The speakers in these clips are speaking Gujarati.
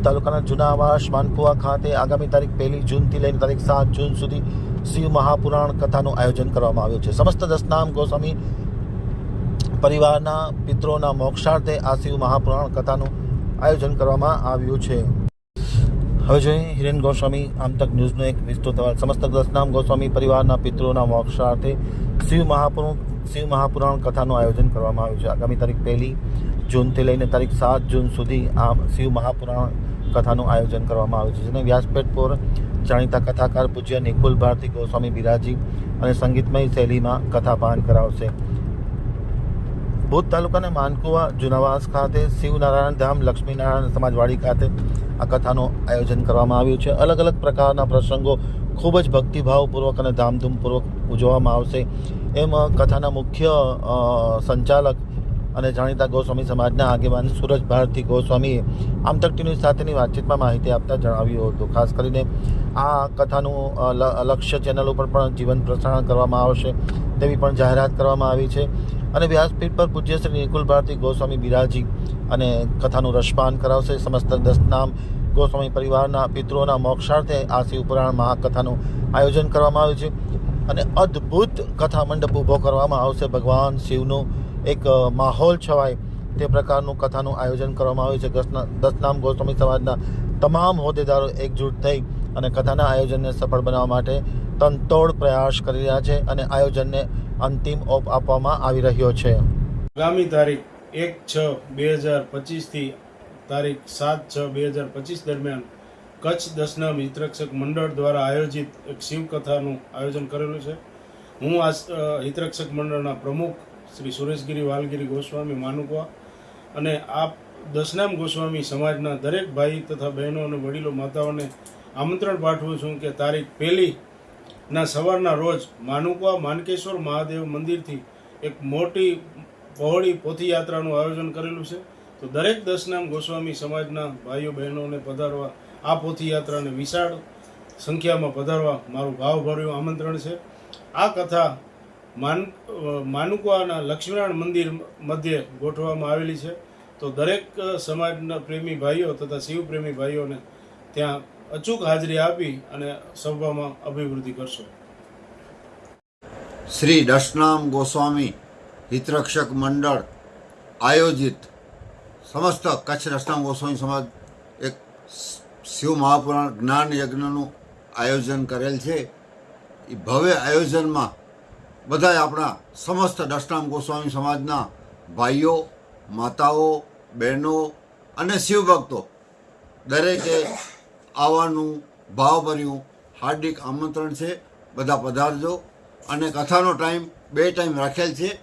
ભુજ તાલુકાના જૂના આવાસ માનકુવા ખાતે આગામી તારીખ પહેલી જૂનથી લઈને તારીખ સાત જૂન સુધી શિવ મહાપુરાણ કથાનું આયોજન કરવામાં આવ્યું છે. સમસ્ત દસનામ ગોસ્વામી પરિવારના પિત્રોના મોક્ષાર્થે આ શિવ મહાપુરાણ કથાનું આયોજન કરવામાં આવ્યું છે. હવે જોઈએ હિરેન ગોસ્વામી આમતક ન્યૂઝનો એક વિસ્તૃત સમસ્ત દસનામ ગોસ્વામી પરિવારના પિત્રોના મોક્ષાર્થે શિવ મહાપુર શિવ મહાપુરાણ કથાનું આયોજન કરવામાં આવ્યું છે. આગામી તારીખ પહેલી જૂનથી લઈને તારીખ સાત જૂન સુધી આ શિવ મહાપુરાણ કથાનું આયોજન કરવામાં આવ્યું છે, જેને વ્યાસપેટ પર જાણીતા કથાકાર પૂજ્ય નિકુલ ભારતી ગોસ્વામી બિરાજી અને સંગીતમય શૈલીમાં કથા પાન કરાવશે. ભુજ તાલુકાના માનકુવા જુનાવાસ ખાતે શિવનારાયણ ધામ, લક્ષ્મીનારાયણ સમાજવાડી ખાતે આ કથાનું આયોજન કરવામાં આવ્યું છે. અલગ અલગ પ્રકારના પ્રસંગો ખૂબ જ ભક્તિભાવપૂર્વક અને ધામધૂમપૂર્વક ઉજવવામાં આવશે. એમ કથાના મુખ્ય સંચાલક અને જાણીતા ગોસ્વામી સમાજના આગેવાન સુરજ ભારતી ગોસ્વામીએ આમતક ન્યૂઝ સાથેની વાતચીતમાં માહિતી આપતા જણાવ્યું હતું. ખાસ કરીને આ કથાનું લક્ષ્ય ચેનલ ઉપર પણ જીવન પ્રસારણ કરવામાં આવશે તેવી પણ જાહેરાત કરવામાં આવી છે. અને વ્યાસપીઠ પર પૂજ્ય શ્રી નિકુલ ભારતી ગોસ્વામી બિરાજી અને કથાનું રસપાન કરાવશે. સમસ્ત દસનામ ગોસ્વામી પરિવારના પિતૃઓના મોક્ષાર્થે આ શિવપુરાણ મહાકથાનું આયોજન કરવામાં આવ્યું છે. અને અદ્ભુત કથા મંડપ ઊભો કરવામાં આવશે. ભગવાન શિવનું એક માહોલ છવાય તે પ્રકારનું કથાનું આયોજન કરવામાં આવ્યું છે. દસના દસનામ ગોસ્વામી સમાજના તમામ હોદ્દેદારો એકજૂટ થઈ અને કથાના આયોજનને સફળ બનાવવા માટે તનતોડ પ્રયાસ કરી રહ્યા છે અને આયોજનને અંતિમ ઓપ આપવામાં આવી રહ્યો છે. આગામી તારીખ એક છ બે હજાર પચીસથી તારીખ સાત છ બે હજાર પચીસ દરમિયાન કચ્છ દસના હિતરક્ષક મંડળ દ્વારા આયોજિત એક શિવકથાનું આયોજન કરેલું છે. હું આ હિતરક્ષક મંડળના પ્રમુખ શ્રી સુરેશગીરી વાલગીરી ગોસ્વામી માનુકવા અને આ દસનામ ગોસ્વામી સમાજના દરેક ભાઈ તથા બહેનો અને વડીલો માતાઓને આમંત્રણ પાઠવું છું કે તારીખ પહેલી ના સવારના રોજ માનુકવા માનકેશ્વર મહાદેવ મંદિરથી એક મોટી પહોળી પોથીયાત્રાનું આયોજન કરેલું છે. તો દરેક દસનામ ગોસ્વામી સમાજના ભાઈઓ બહેનોને પધારવા આ પોથીયાત્રાને વિશાળ સંખ્યામાં પધારવા મારું ભાવભર્યું આમંત્રણ છે. આ કથા માન માનુકવાના લક્ષ્મીનારાયણ મંદિર મધ્યે ગોઠવવામાં આવેલી છે. તો દરેક સમાજના પ્રેમી ભાઈઓ તથા શિવપ્રેમી ભાઈઓને ત્યાં અચૂક હાજરી આપી અને સભામાં અભિવૃદ્ધિ કરશો. શ્રી દશનામ ગોસ્વામી હિતરક્ષક મંડળ આયોજિત સમસ્ત કચ્છ દશનામ ગોસ્વામી સમાજ એક શિવ મહાપુરાણ જ્ઞાન યજ્ઞનું આયોજન કરેલ છે. એ ભવ્ય આયોજનમાં બધા આપણા સમસ્ત દશનામ ગોસ્વામી સમાજના ભાઈઓ, માતાઓ, બહેનો અને શિવભક્તો દરેકે આવવાનું ભાવભર્યું હાર્દિક આમંત્રણ છે. બધા પધારજો. અને કથાનો ટાઈમ બે ટાઈમ રાખેલ છે.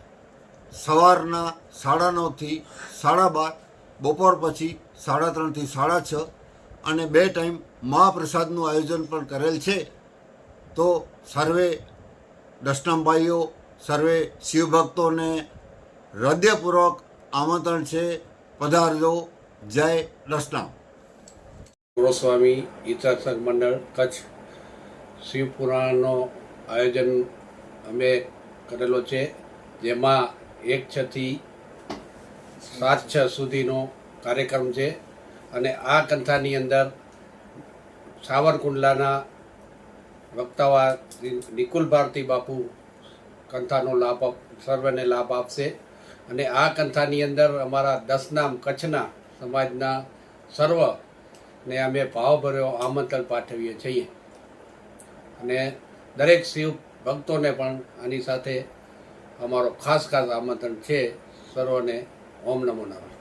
સવારના સાડા નવથી સાડા બાર, બપોર પછી સાડા ત્રણથી સાડા છ અને બે ટાઈમ મહાપ્રસાદનું આયોજન પણ કરેલ છે. તો સર્વે દશનામભાઈઓ સર્વે શિવભક્તોને હૃદયપૂર્વક આમંત્રણ છે. પધારજો. જય દશનામ. ગોસ્વામી હિતરક્ષક મંડળ કચ્છ શિવપુરાણનો આયોજન અમે કરેલો છે. જેમાં એક છથી સાત છ સુધીનો કાર્યક્રમ છે. અને આ કંથાની અંદર સાવરકુંડલાના વક્તાવા નિકુલ ભારતી બાપુ કંથાનો લાભ આપ- સર્વને લાભ આપશે. અને આ કંથાની અંદર અમારા દસનામ કચ્છના સમાજના સર્વ ને અમે ભાવભર્યો આમંત્રણ પાઠવીએ છીએ. અને દરેક શિવ ભક્તોને પણ આની સાથે અમારો ખાસ ખાસ આમંત્રણ છે. સર્વને ઓમ નમો નારાયણ